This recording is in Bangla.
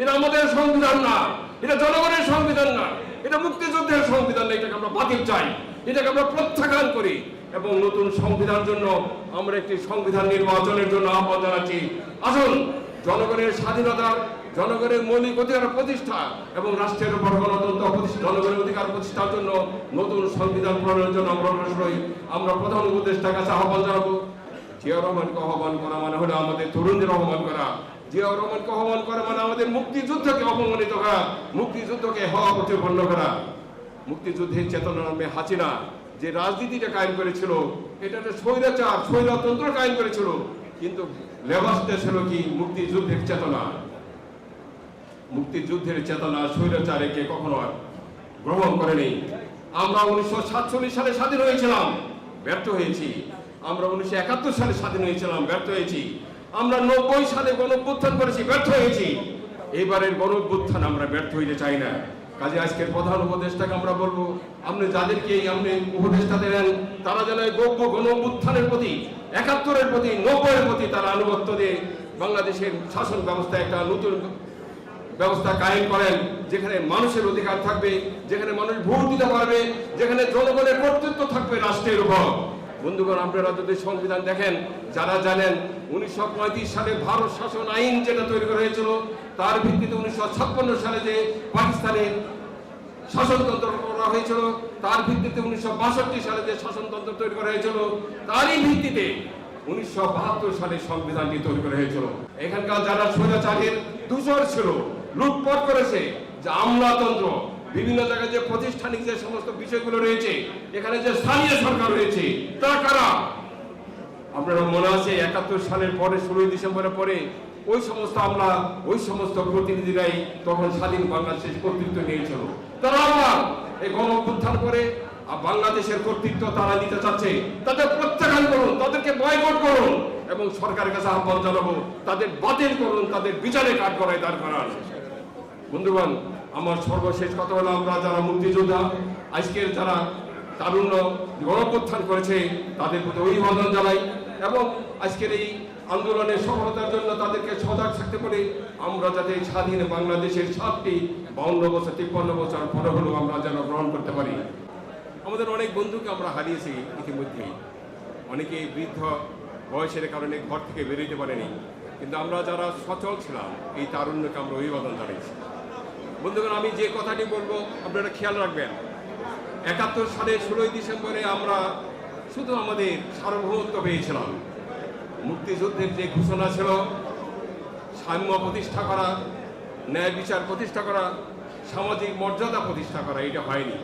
এটা আমাদের সংবিধান না, এটা জনগণের সংবিধান না, এটা মুক্তিযুদ্ধের সংবিধান না, এটাকে আমরা বাতিল চাই, এটাকে আমরা প্রত্যাখ্যান করি এবং নতুন সংবিধান জন্য আমরা একটি সংবিধান নির্বাচনের জন্য আহ্বান জানাচ্ছি। আসুন, জনগণের স্বাধীনতা, জনগণের মৌলিক অধিকার প্রতিষ্ঠা এবং রাষ্ট্রের উপর গণতন্ত্র জনগণের অধিকার প্রতিষ্ঠার জন্য নতুন সংবিধান প্রণয়নের জন্য আমরা অগ্রসর আমরা প্রধান উপদেষ্টার কাছে আহ্বান জানাব, জিয়া রহমানকে আহ্বান করা মানে হলো আমাদের তরুণদের আহ্বান করা। জিয়া রহমানকে আহ্বান করা মানে আমাদের মুক্তিযুদ্ধকে অপমানিত করা, মুক্তিযুদ্ধকে হওয়া প্রতিপন্ন করা। মুক্তিযুদ্ধের চেতনা নামে হাসিনা যে রাজনীতিটা কায়েম করেছিল এটা একটা স্বৈরাচার, স্বৈরতন্ত্র কায়েম করেছিল, কিন্তু লেবাসটা ছিল কি মুক্তিযুদ্ধের চেতনা। মুক্তিযুদ্ধের চেতনা স্বৈরাচারকে কখনো গ্রহণ করেনি। আমরা উনিশশো সাতচল্লিশ সালে স্বাধীন হয়েছিলাম, ব্যর্থ হয়েছি। আমরা উনিশশো একাত্তর সালে স্বাধীন হয়েছিলাম, ব্যর্থ হয়েছি। আমরা নব্বই সালে গণভ্যুত্থান করেছি, ব্যর্থ হয়েছি। এবারের গণভ্যুত্থান আমরা ব্যর্থ হইতে চাই না। কাজে আজকের প্রধান উপদেষ্টাকে আমরা বলব, আপনি যাদেরকে আপনি উপদেষ্টা দেন তারা যেন গব্য গণভ্যুত্থানের প্রতি, একাত্তরের প্রতি, নব্বইয়ের প্রতি তারা আনুগত্য দিয়ে বাংলাদেশের শাসন ব্যবস্থা একটা নতুন ব্যবস্থা কায়েম করেন, যেখানে মানুষের অধিকার থাকবে, যেখানে মানুষ ভোট দিতে পারবে, যেখানে জনগণের কর্তৃত্ব থাকবে রাষ্ট্রের উপর। বন্ধুগণ, আপনারা যদি সংবিধান দেখেন, যারা জানেন উনিশশো পঁয়ত্রিশ সালে ভারত শাসন আইন যেটা তৈরি করা হয়েছিল, তার ভিত্তিতে উনিশশো সালে যে পাকিস্তানের শাসনতন্ত্র করা হয়েছিল, তার ভিত্তিতে উনিশশো বাষট্টি সালে যে শাসনতন্ত্র তৈরি করা হয়েছিল, তারই ভিত্তিতে উনিশশো বাহাত্তর সালে সংবিধানটি তৈরি করা হয়েছিল। এখানকার যারা স্বৈরাচারের দূষর ছিল, লুটপাট করেছে, যে আমলাতন্ত্র, বিভিন্ন জায়গায় যে প্রতিষ্ঠানিক যে সমস্ত বিষয়গুলো রয়েছে, এখানে যে স্থানীয় সরকার রয়েছে, তা কারা? আপনারা মনে আছে, একাত্তর সালের পরে, ষোলোই ডিসেম্বরের পরে, ওই সমস্ত আমরা, ওই সমস্ত প্রতিনিধিরাই তখন স্বাধীন বাংলাদেশের কর্তৃত্ব নিয়েছিল। তারা আবার এই গণ অভ্যুত্থান করে বাংলাদেশের কর্তৃত্ব তারা নিতে চাচ্ছে, তাদের প্রত্যাখ্যান করুন, তাদেরকে বয়কট করুন, এবং সরকারের কাছে আহ্বান জানাব, তাদের বাতিল করুন, তাদের বিচারে কাঠ করায় দাঁড় করান। বন্ধুগণ, আমার সর্বশেষ কথা হলো, আমরা যারা মুক্তিযোদ্ধা, আজকের যারা তারুণ্য গণপ্রত্থান করেছে, তাদের প্রতি অভিবাদন জানাই। এবং আজকের এই আন্দোলনের সফলতার জন্য তাদেরকে সজাগ থাকতে পারে আমরা যাতে স্বাধীন বাংলাদেশের সাতটি বাউন্ন বছর, তিপ্পান্ন বছর পরে হলেও আমরা যেন গ্রহণ করতে পারি। আমাদের অনেক বন্ধুকে আমরা হারিয়েছি ইতিমধ্যেই অনেকে বৃদ্ধ বয়সের কারণে ঘর থেকে বেরোতে পারেনি, কিন্তু আমরা যারা সচল ছিলাম, এই তারুণ্যকে আমরা অভিবাদন জানিয়েছি বন্ধুগণ, আমি যে কথাটি বলব, আপনারা খেয়াল রাখবেন। একাত্তর সালে ষোলোই ডিসেম্বরে আমরা শুধু আমাদের সার্বভৌমত্ব পেয়েছিলাম মুক্তিযুদ্ধের যে ঘোষণা ছিল, সাম্য প্রতিষ্ঠা করা, ন্যায় বিচার প্রতিষ্ঠা করা, সামাজিক মর্যাদা প্রতিষ্ঠা করা, এটা হয়নি।